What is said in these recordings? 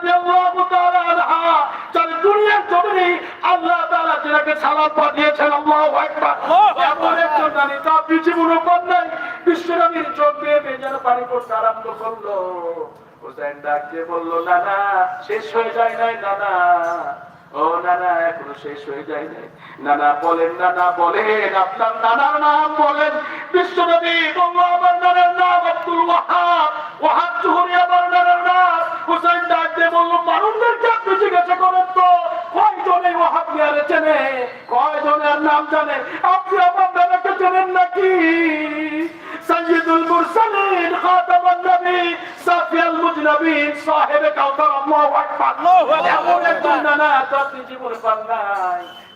রাদিয়াল্লাহু যার দুনিয়ার জমিনে আল্লাহ তাআলা যেটাকে সালাম পাঠিয়েছেন আল্লাহু আকবার এমন একজন নারী তার পৃথিবীর উপর নাই বিশ্বনবীর চোখ দিয়ে বেজার পানি পড়তে আরম্ভ করল হোসেন ডাক বলল না না শেষ হয়ে যায় নানা এখনও শেষ হয়ে যায় নাই নানা বলেন নানা বলেন আপনার নানার নাম বলেন বিশ্বনবী আমার নানার নাম আব্দুল ওয়াহাব ওয়াহাব জুহরি আমার নানার হুসাইন ডাক দিয়ে বলল মানুষদেরকে আপনি জিজ্ঞাসা করেন তো। কয়জন মিয়ারে চেনে? কয়জনের নাম জানে? আপনি আমার নানাকে চেনেন নাকি? সৈয়দুল মুরসালিন খাতামুন নবী সাফিয়াল মুজনবিন সাহেব কাউসার আল্লাহু আকবার। এমন একজন নানা আপনি জীবনে পান নাই।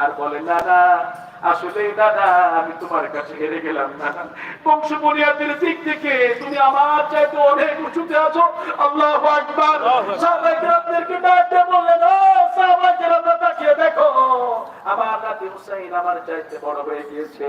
আর বলে দাদা আসলে দাদা আমি তোমার কাছে হেরে গেলাম না। বংশ বুনিয়াদের দিক থেকে তুমি আমার চাইতে অনেক উঁচুতে আছো। আল্লাহ আকবার। বললেন ও তাকিয়ে দেখো আমার নাতি হুসাইন আমার চাইতে বড় হয়ে গিয়েছে।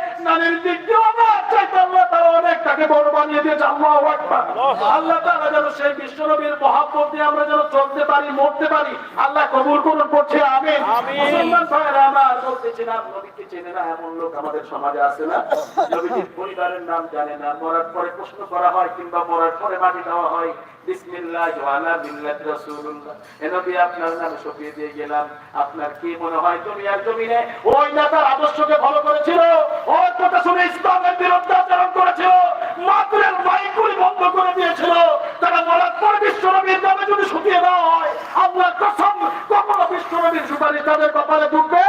দিক দিয়ে আমার চাইতে আল্লাহ তারা অনেক তাকে বড় বানিয়ে দিয়েছে আল্লাহ আকবার। আল্লাহ তারা যেন সেই বিশ্বনবীর মহাব্বত দিয়ে আমরা যেন চলতে পারি মরতে পারি আল্লাহ কবুল করুন করছে আমিন। মুসলমান ভাইরা আমার বলতেছিলাম নবীকে চেনে না এমন লোক আমাদের সমাজে আছে না। নবীজির পরিবারের নাম জানে না মরার পরে প্রশ্ন করা হয় কিংবা মরার পরে মাটি দেওয়া হয় আপনার নাম সপিয়ে দিয়ে গেলাম। আপনার কি মনে হয় দুনিয়ার জমিনে ওই নেতার আদর্শকে ফলো করেছিল? ওর কথা শুনে ইসলামের বিরুদ্ধে আচরণ করেছিল মাতৃর মাইকুলি বন্ধ করে দিয়েছিল। তারা মরার পর বিশ্বনবীর নামে যদি শুকিয়ে দেওয়া হয় আল্লাহর কসম, কখনো বিশ্বনবীর সুপারিশ তাদের কপালে ঢুকবে,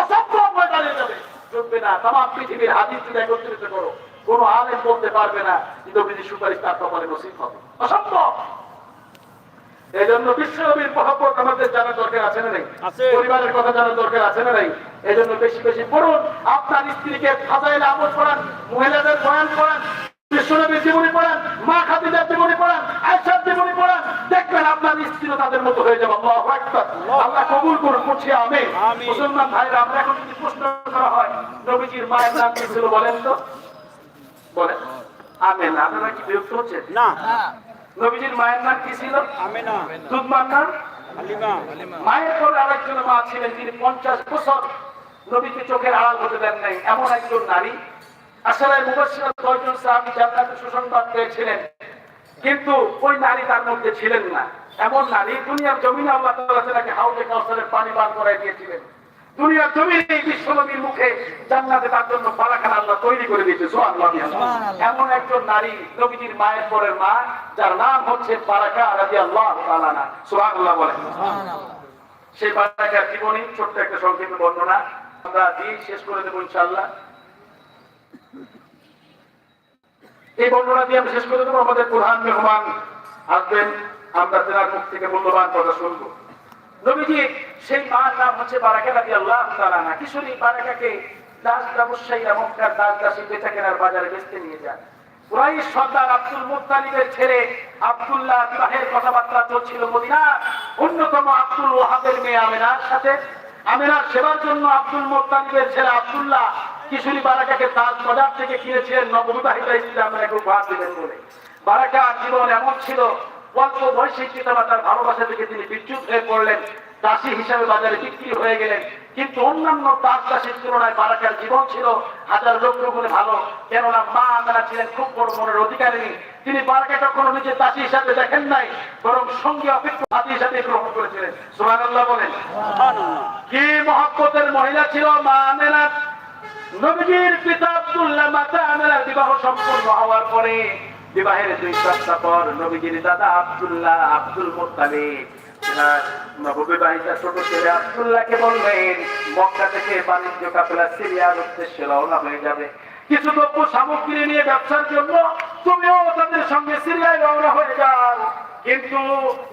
অসম্ভব হয়ে দাঁড়িয়ে যাবে। ঢুকবে না। তামাম পৃথিবীর হাদিস যদি একত্রিত করো, কোনো আলেম বলতে পারবে না নবীজির সুপারিশ তার কপালে নসিব হবে। অসম্ভব! এই জন্য বিশ্বনবীর মহব্বত আমাদের জানার দরকার আছে না নেই। পরিবারের কথা জানার দরকার আছে না নেই? এই জন্য বেশি বেশি পড়ুন। আপনার স্ত্রীকে ফাজাইল আমল পড়ান মহিলাদের বয়ান পড়ান বিশ্বনবীর জীবনী পড়ান মা খাদিজার জীবনী পড়ান আয়সার জীবনী পড়ান দেখবেন আপনার স্ত্রীও তাদের মতো হয়ে যাবে। আল্লাহু আকবার। আল্লাহ কবুল করুন করছি আমি মুসলমান ভাইরা আমরা এখন যদি প্রশ্ন করা হয় নবীজির মায়ের নাম কি ছিল বলেন তো? বলেন। আমেন। আপনারা কি বিরক্ত হচ্ছেন? না। নবীজির মায়ের নাম কি ছিল? দুধমার নাম? মায়ের পরে আরেকজন মা ছিলেন তিনি পঞ্চাশ বছর নবীকে চোখের আড়াল হতে দেন নাই এমন একজন নারী। আসলে মুবাসির দশজন সাহাবী জান্নাতের সুসংবাদ পেয়েছিলেন কিন্তু ওই নারী তার মধ্যে ছিলেন না। এমন নারী দুনিয়ার জমিনে আল্লাহ তাআলা তাকে হাউজে কাউসারের পানি পান করাই দিয়েছিলেন। দুনিয়ার জমিনে এই বিশ্বনবীর মুখে জান্নাতে তার জন্য পালাখানা আল্লাহ তৈরি করে দিয়েছে সুবহানাল্লাহ এমন একজন নারী নবীজির মায়ের পরের মা যার নাম হচ্ছে বারাকা রাদিয়াল্লাহু তাআলা না সুবহানাল্লাহ বলেন। সেই বাচ্চাটার জীবনী ছোট্ট একটা সংক্ষিপ্ত বর্ণনা। আমরা দিয়ে শেষ করে দেবো ইনশাল্লাহ এই বর্ণনা দিয়ে আমরা শেষ করে দেবো। আমাদের প্রধান মেহমান আসবেন। আমরা তেনার মুখ থেকে মূল্যবান কথা শুনব। নবীজি, সেই মার নাম হচ্ছে বারাকা রাজি আল্লাহ তালানা কিশোরী বারাকাকে দাস ব্যবসায়ীরা মক্কার দাস দাসী বেচা কেনার বাজারে বেচতে নিয়ে যান সেবার জন্য আব্দুল মুত্তালিবের আব্দুল্লাহ কিশোরী বারাকাকে বলে। বারাকার জীবন এমন ছিল তিনি বিচ্যুত কখনো নিজের দাসী হিসাবে দেখেন নাই, বরং সঙ্গে অপেক্ষা হাতি হিসাবে গ্রহণ করেছিলেন। সুবহানাল্লাহ বলেন। কি মহব্বতের মহিলা ছিল মা আমেনা? নবীজির পিতা আব্দুল্লাহ মাতা আমেনার বিবাহ সম্পূর্ণ হওয়ার পরে বিবাহের দুই সপ্তাহ পর নবীজির দাদা আব্দুল্লাহ আব্দুল মোত্তালিব। মক্কা বাণিজ্য যাবে। কিছু দ্রব্য সামগ্রী নিয়ে ব্যবসার জন্য তুমিও তাদের সঙ্গে সিরিয়ায় রওনা হয়ে যাও। কিন্তু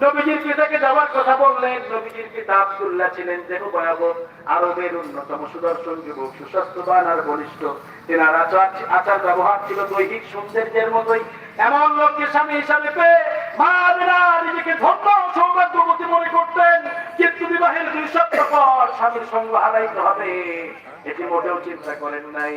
নবীজির পিতাকে যাওয়ার কথা বললেন, নবীজির পিতা আব্দুল্লাহ ছিলেন দেহ ভয়াবহ আরবের অন্যতম সুদর্শন যুবক সুস্বাস্থ্যবান আর বলিষ্ঠ। তেনার আচার আচার ব্যবহার ছিল দৈহিক সৌন্দর্যের মতোই। এমন লোককে স্বামী হিসাবে পেয়ে মা নিজেকে ধন্য সৌভাগ্যবতী মনে করতেন। কিন্তু বিবাহের দুই সপ্তাহ পর স্বামীর সঙ্গ হারাইতে হবে। এটি মোটেও চিন্তা করেন নাই।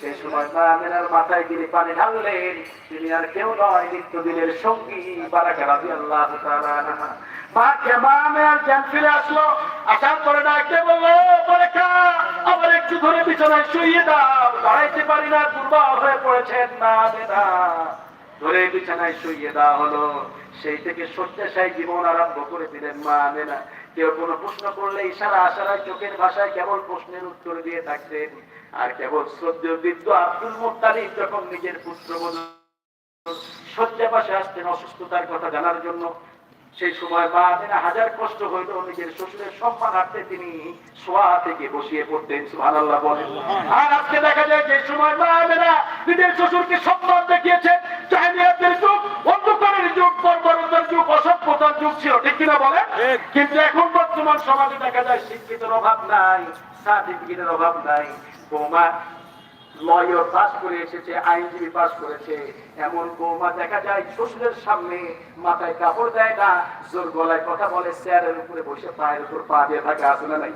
সেই সময় মা মাথায় গিরে পানি ঢাললেন। তিনি আর কেউ নয় নিত্য দিনের সঙ্গী ধরে দাঁড়াইতে পারি না পড়েছেন না ধরে বিছানায় শুইয়ে হলো। সেই থেকে শয্যাশায়ী জীবন আরম্ভ করে দিলেন মা আমেনা কেউ কোনো প্রশ্ন করলে ইশারা আশারা চোখের ভাষায় কেবল প্রশ্নের উত্তর দিয়ে থাকতেন। আর কেবল শ্রদ্ধেয় বৃদ্ধ আব্দুল মোত্তালিব যখন নিজের পুত্র শয্যা পাশে আসতেন অসুস্থতার কথা জানার জন্য সেই সময় বা হাজার কষ্ট হইল নিজের শ্বশুরের সম্মানার্থে তিনি সোয়া থেকে বসিয়ে পড়তেন সুবহানাল্লাহ বলেন। আর আজকে দেখা যায় যে সময় বা নিজের শ্বশুরকে সম্মান দেখিয়েছেন যুগ ছিল ঠিক কিনা বলে কিন্তু এখন বর্তমান সমাজে দেখা যায় শিক্ষিতের অভাব নাই সার্টিফিকেটের অভাব নাই। বৌমা লয়ার পাস করে এসেছে আইনজীবী পাস করেছে। এমন বৌমা দেখা যায় শ্বশুরের সামনে মাথায় কাপড় দেয় না জোর গলায় কথা বলে চেয়ারের উপরে বসে পায়ের উপর পা দিয়ে থাকে আসে না নাই?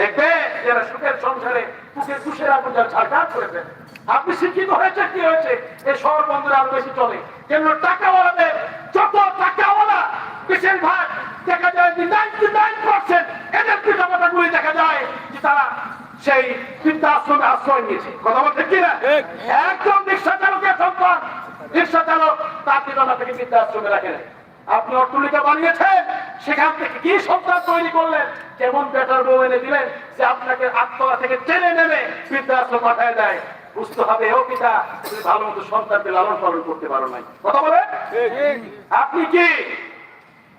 দেখবে যারা সুখের সংসারে বুকে কুশের আগুন যারা ঝাড়ঝাড় করে ফেলে আপনি শিক্ষিত হয়েছে কি হয়েছে? এ শহর বন্ধুরা আরও বেশি চলে। কেন টাকাওয়ালাদের যত টাকাওয়ালা বেশিরভাগ দেখা যায় যে নাইনটি নাইন পার্সেন্ট এদের পিতামাতা দেখা যায় যে তারা সেই বৃদ্ধাশ্রমে আশ্রয় নিয়েছে। কথা বলতে কি না? ঠিক। রিক্সা চালকের সন্তান। রিক্সা চালক তার পিতামা থেকে বৃদ্ধাশ্রমে রাখে আপনি অট্টলিকা বানিয়েছেন সেখান থেকে কি সন্তান তৈরি করলেন? যেমন বেটার বউ এনে দিলেন যে আপনাকে আত্মা থেকে টেনে নেবে বৃদ্ধাশ্রম পাঠায় দেয়। বুঝতে হবে ও পিতা তুমি ভালো মতো সন্তানকে লালন পালন করতে পারো নাই। কথা বলে আপনি কি?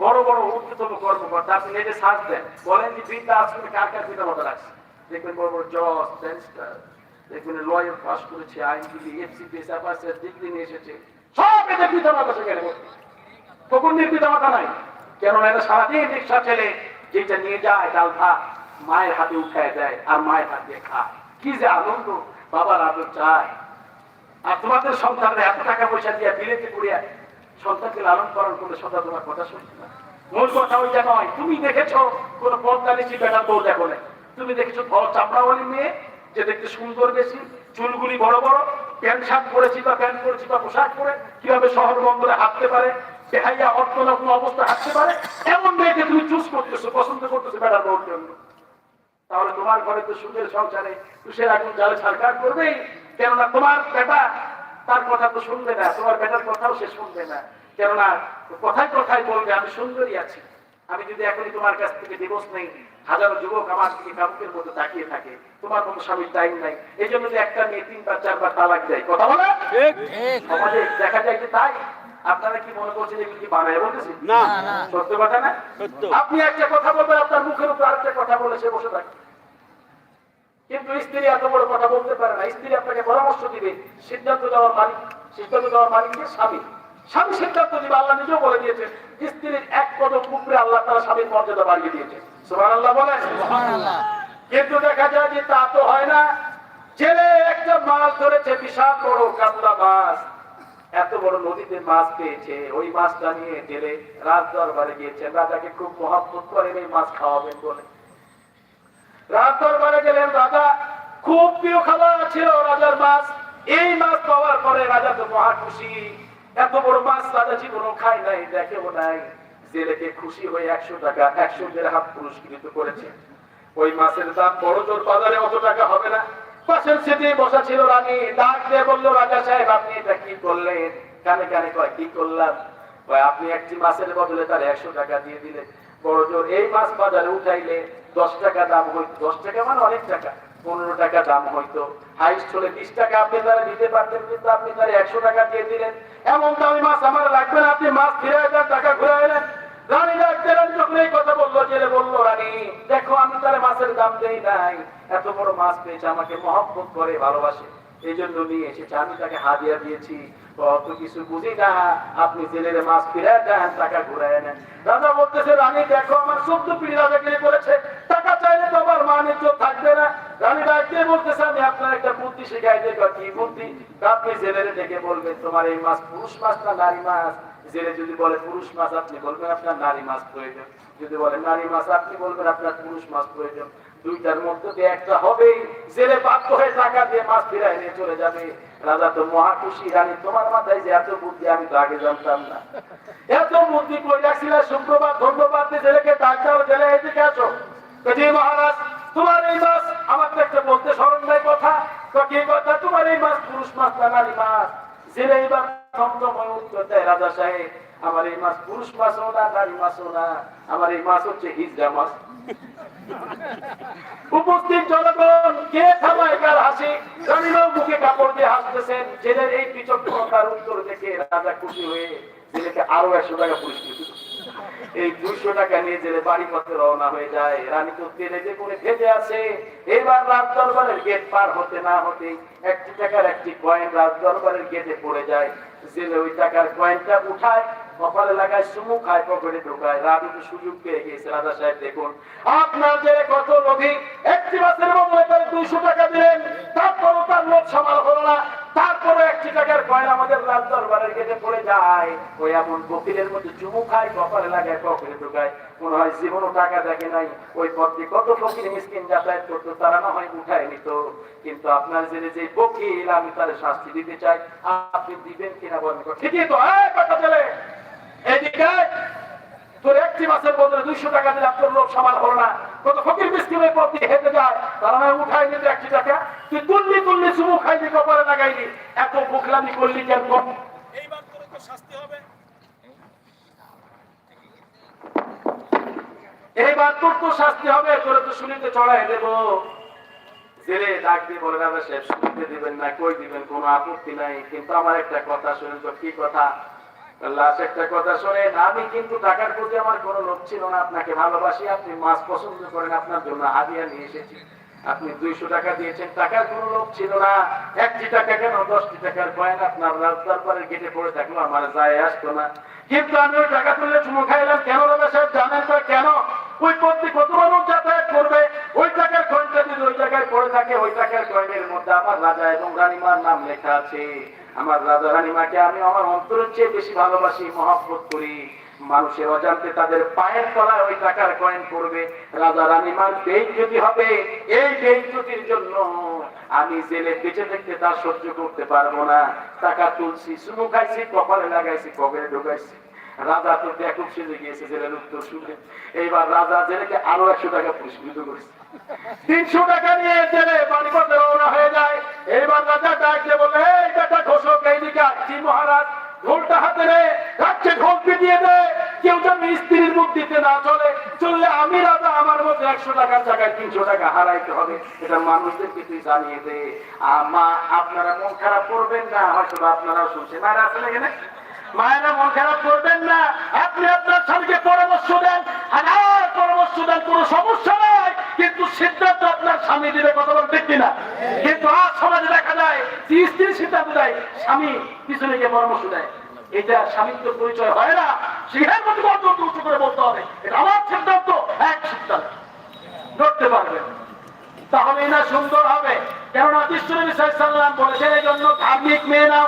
বড় বড় উচ্চতম কর্মকর্তা, আপনি নিজে সাজ দেন। বলেন যে বৃদ্ধা আশ্রমে কার কার পিতা মাতা রাখছে দেখবেন বড় বড় জজ, ব্যারিস্টার, দেখবেন লয়ার পাস করেছে, আইনজীবী এফসিপিএস অফিসার ডিগ্রি নিয়ে এসেছে। সব এদের পিতা মাতা সেখানে বসে। তখন পিতা মাতা নাই? কেননা এটা সারাদিন রিক্সা ছেলে যেটা নিয়ে যায়, ডাল ভাত, মায়ের হাতে উঠায় দেয় আর মায়ের হাত দিয়ে খায়। কি যে আনন্দ, বাবার আদর চায়। আর তোমাদের সন্তানরা এত টাকা পয়সা দিয়ে বিলেতে করিয়া সন্তানকে লালন পালন করলে সদা তোমার কথা শুনছে না। মূল কথা ওইটা নয়, তুমি দেখেছ কোন পর্দা নিচি বেটার বউ দেখো নাই? তুমি দেখেছ ধর চামড়াওয়ালি মেয়ে যে দেখতে সুন্দর বেশি, চুলগুলি বড় বড়, প্যান্ট শার্ট পরেছি বা প্যান্ট পরেছি বা পোশাক পরে কীভাবে শহর বন্দরে হাঁটতে পারে, বেহাইয়া অর্থনগ্ন অবস্থা হাঁটতে পারে, এমন মেয়েকে তুমি চুজ করতেছো, পছন্দ করতেছো বেটার বউর জন্য। তাহলে তোমার ঘরে তো সুখের সংসারে তুষের আগুন জালে সরকার করবেই। কেননা তোমার বেটা তার কথা তো শুনবে না, তোমার বেটার কথাও সে শুনবে না। কেননা কথায় কথায় বলবে আমি সুন্দরী আছি। আমি যদি এখনই তোমার কাছ থেকে দিবস নেই হাজারো যুবক আমার দিকে কামুকের মতো তাকিয়ে থাকে। তোমার কোনো স্বামীর টাইম নাই। এই জন্য একটা মেয়ে তিনবার চারবার তালাক দেয়। কথা বলে? সমাজে দেখা যায় যে তাই? আপনারা কি মনে করছেন এগুলো কি বানায় বলতেছি? না। সত্য কথা না? আপনি একটা কথা বলবেন আপনার মুখের উপর আরেকটা কথা বলে সে বসে থাকে কিন্তু স্ত্রী এত বড় কথা বলতে পারে না। স্ত্রী আপনাকে পরামর্শ দিবে সিদ্ধান্ত দেওয়ার মালিক সিদ্ধান্ত দেওয়ার মালিক কে স্বামী। স্বামী সিদ্ধান্ত দিবে আল্লাহ নিজেও বলে দিয়েছে স্ত্রীর এক কদম উপরে আল্লাহ তারা স্বামীর মর্যাদা বাড়িয়ে দিয়েছে। সুবহান আল্লাহ বলেন কিন্তু দেখা যায় যে তা তো হয় না। ছেলে একটা মাছ ধরেছে বিশাল বড় কাতলা মাছ। এত বড় নদীতে মাছ পেয়েছে ওই মাছটা নিয়ে জেলে রাজ দরবারে গিয়েছে। রাজাকে খুব মহাব্বত করেন এই মাছ খাওয়াবেন বলে। রাজ দরবারে গেলেন রাজা খুব প্রিয় খাবার ছিল রাজার মাছ। এই মাছ পাওয়ার পরে রাজা তো মহা খুশি। এত বড় মাছ রাজা জীবনও খায় নাই, দেখেও নাই। জেলেকে খুশি হয়ে একশো টাকা, একশো হাত পুরস্কৃত করেছে। ওই মাছের দাম বড় জোর, বাজারে অত টাকা হবে না। আপনি এটা কি করলেন? কানে কানে কয়, কি করলাম? আপনি মাছের বদলে তার একশো টাকা দিয়ে বড় জোর, এই মাছ বাজারে উঠাইলে দশ টাকা দাম হইত। দশ টাকা মানে অনেক টাকা। পনেরো টাকা দাম হইতো হাইস্ট হলে বিশ টাকা আপনি তারা দিতে পারতেন, কিন্তু আপনি তারা একশো টাকা দিয়ে দিলেন। এমন দামি মাছ আমার লাগবে না, আপনি মাছ ফিরে দেন টাকা ঘুরে এলেন দেখো, আমি তাহলে মাছের দাম দেই নাই। এত বড় মাছ পেয়েছে, আমাকে মহব্বত করে, ভালোবাসে। এই জন্য নিয়ে এসেছে। আমি তাকে হাদিয়া দিয়েছি। অত কিছু বুঝি না, আপনি জেলের মাছ দেন, টাকা ঘুরে নেন। বলতেছে, রানী, দেখো, আমার করেছে টাকা চাইলে তো আমার মানিজ্য থাকবে না। রানী ডাকতে বলতেছে, আমি আপনার একটা বুদ্ধি শেখাই দেবো কি বুদ্ধি? আপনি জেলের ডেকে বলবেন, তোমার এই মাছ পুরুষ মাছ না নারী মাছ? জেলে যদি বলে, পুরুষ মাছ, আপনি বলবেন আপনার নারী মাছ প্রয়োজন। যদি বলে, নারী মাছ, আপনি বলবেন আপনার পুরুষ মাছ প্রয়োজন। দুইটার মধ্যে দিয়ে একটা হবেই। জেলে বাধ্য হয়ে টাকা দিয়ে মাছ ফিরাই নিয়ে চলে যাবে। রাজা তো মহা খুশি। রানী, তোমার মাথায় যে এত বুদ্ধি, আমি তো আগে জানতাম না। এত বুদ্ধি কই শুক্রবার, ধন্যবাদ দিয়ে জেলেকে ডাক জেলে, এদিকে আসো। মহারাজ, তোমার এই মাছ আমার তো একটা বলতে স্মরণ নাই কথা। তো কি কথা? তোমার এই মাছ পুরুষ মাছ না নারী মাছ? জেলে এইবার থমথময় উত্তর দেয় রাজা সাহেব, আমার এই মাছ পুরুষ মাছও না, নারী মাছও না। আমার এই মাছ হচ্ছে হিজড়া মাছ। উপস্থিত জনগণ, কে থামায় কার হাসি? রানীরাও মুখে কাপড় দিয়ে হাসতেছেন, জেলের এই বিচক্ষণতার উত্তর দেখে রাজা খুশি হয়ে জেলেকে আরও একশো টাকা পুরস্কৃত এই দুইশো টাকা নিয়ে জেলে বাড়ি পথে রওনা হয়ে যায়। রানী তো তেলে যে করে ভেজে আছে এবার রাজ দরবারের গেট পার হতে না হতে একটি টাকার একটি কয়েন রাজ দরবারের গেটে পড়ে যায়। জেলে ওই টাকার কয়েনটা উঠায় সুমু খায় পকেটে ঢোকায়। সুযোগ পেয়ে গিয়েছে। রাজা সাহেব দেখুন, আপনার যে কত লোভী একটি মাসের করে দুইশো টাকা দিলেন। তার লোভ সামাল হলো না। তারপরে একটি টাকার কয়েন আমাদের রাজ দরবারের গেটে পড়ে যায়। ওই এমন বকিলের মধ্যে চুমু খায় পকেটে ঢোকায়। মনে হয় জীবনও টাকা দেখে নাই। ওই পথ কত ফকির মিসকিন যাতায়াত করতো, তারা না হয় উঠায় নিত। কিন্তু আপনার জেনে যে বকিল, আমি তার শাস্তি দিতে চাই। আপনি দিবেন কিনা বলেন। ঠিকই তো, এই কথা চলে এদিকে তোর একটি মাসের বদলে দুইশো টাকা দিলে তোর লোক সমান হলো না। কত ফকির মিসকিনের পথ দিয়ে হেঁটে যায় তারা না উঠাই নিতে একটি টাকা তুই তুললি তুললি চুমু খাইলি কপালে লাগাইলি। এত বুকলামি করলি কেন এইবার তোর তো শাস্তি হবে। এইবার তোর তো শাস্তি হবে তোরে তো শুনিতে চড়াই দেব। জেলে ডাক দিয়ে বলে রাজা সাহেব শুনিতে দিবেন না কই দিবেন? কোনো আপত্তি নাই। কিন্তু আমার একটা কথা শুনেন তো কি কথা? কিন্তু কোনো আমি ওই টাকা তুললে চুমো খাইলাম, কেন রাজা সাহেব জানেন তো কেন? ওই পথে কত মানুষ যাতায়াত করবে? ওই টাকার কয়েনটা যদি ওই জায়গায় পড়ে থাকে, ওই টাকার কয়েনের মধ্যে আমার রাজা এবং রানীমার নাম লেখা আছে। আমার রাজা রানীমাকে আমি আমার অন্তরের চেয়ে বেশি ভালোবাসি, মহাব্বত করি। মানুষের অজান্তে তাদের পায়ের তলায় ওই টাকার কয়েন করবে রাজা রানীমার বেইজ্জতি হবে, এই বেইজ্জতির জন্য আমি জেলে বেঁচে থাকতে তা সহ্য করতে পারব না। টাকা তুলছি শুনু খাইছি, কপালে লাগাইছি কবে ঢুকাইছি। রাজা তো ব্যাকুব সেজে গিয়েছে জেলের উত্তর শুনে এইবার রাজা জেলেকে আরও একশো টাকা পুরস্কৃত করেছে। তিনশো টাকা নিয়ে জেলে বাড়ি মহারাজ হাতে রে রাখছে ঢোল পিটিয়ে দে। কেউ যেন স্ত্রীর বুদ্ধিতে না চলে, চললে আমি রাজা, আমার মধ্যে একশো তিনশো টাকা হারাইতে হবে। এটা মানুষদেরকে তুই জানিয়ে দে। আপনারা মন খারাপ করবেন না হয়তো আপনারা শুনছেন। আর আসলে এখানে? মায়েরা মন খারাপ করবেন না। আপনি আপনার স্বামীকে পরামর্শ দেন। হাজার পরামর্শ দেন, কোনো সমস্যা কিন্তু সিদ্ধান্ত আপনার স্বামী দিবে কত বল ঠিক কিনা? কিন্তু আজ সমাজে দেখা যায় যে স্ত্রী সিদ্ধান্ত দেয়, স্বামী পিছনে গিয়ে পরামর্শ দেয়। এটা স্বামীত্ব পরিচয় হয় না সেখানে মধ্যে অন্তত উঁচু করে বলতে হবে। এটা আমার সিদ্ধান্ত, এক সিদ্ধান্ত। ধরতে পারবেন। তাহলে না সুন্দর হবে। কেননা বিশ্বনবী সাল্লাম বলেছেন, এই জন্য ধার্মিক মেয়ে নাও।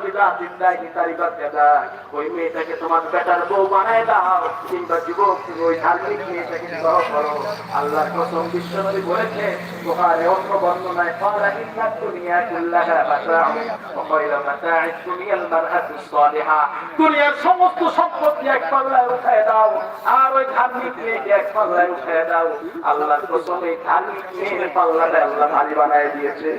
দুনিয়ার সমস্ত সম্পত্তি এক পাল্লায় উঠে দাও আর ওই ধার্মিক মেয়েকে এক পাল্লায় উঠায় দাও। আল্লাহ প্রথম এই ধার্মিক মেয়ের পাল্লাটা আল্লাহ ভারী বানায় দিয়েছে।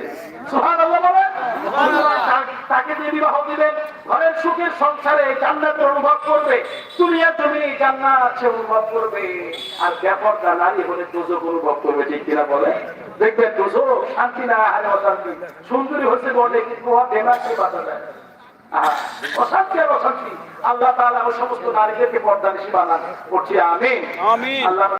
তাকে দিয়ে দিবেন। ঘরের সুখের সংসারে জান্নাত অনুভব করবে। দুনিয়া তুমি জান্নাত আছে অনুভব করবে। আর ব্যাপারটা নারী হলে দুজক অনুভব করবে ঠিক কিনা বলে? দেখবেন দুজক শান্তি না হারে অশান্তি। সুন্দরী হচ্ছে বলে কিন্তু বেমারকে বাধা দেয়। অশান্তি আর অশান্তি। আল্লাহ তাআলা ওই সমস্ত নারীদেরকে পর্দা নিশি বানান। করছি আমি। আল্লাহ